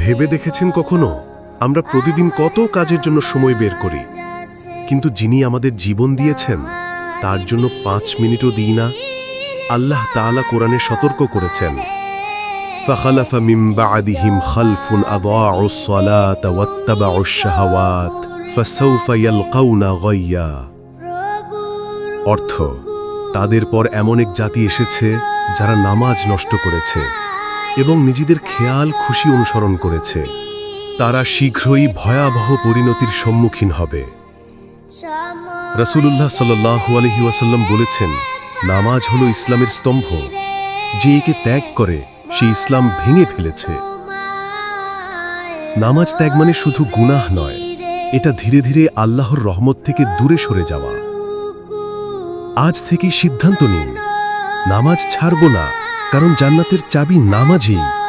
ভেবে দেখেছেন কখনো আমরা প্রতিদিন কত কাজের জন্য সময় বের করি কিন্তু যিনি আমাদের জীবন দিয়েছেন তার জন্য পাঁচ মিনিটও দিই না আল্লাহ তাআলা কোরআনে সতর্ক করেছেন فخلف من بعدهم خلف أضاعوا الصلاة واتبعوا الشهوات فسوف يلقون غيا অর্থ তাদের পর এমন এক জাতি এসেছে যারা নামাজ নষ্ট করেছে এবং নিজেদের খেয়াল খুশি অনুসরণ করেছে। তারা শীঘ্রই ভয়াবহ পরিণতির সম্মুখীন হবে। রাসূলুল্লাহ সাল্লাল্লাহু আলাইহি ওয়াসাল্লাম বলেছেন, নামাজ হলো ইসলামের স্তম্ভ। যে একে ত্যাগ করে, সে ইসলাম ভেঙে ফেলেছে। নামাজ ত্যাগ মানে শুধু গুনাহ নয়, এটা ধীরে ধীরে আল্লাহর রহমত থেকে দূরে সরে যাওয়া। আজ থেকে সিদ্ধান্ত নিন, নামাজ ছাড়ব না কারণ জান্নাতের চাবি নামাজেই।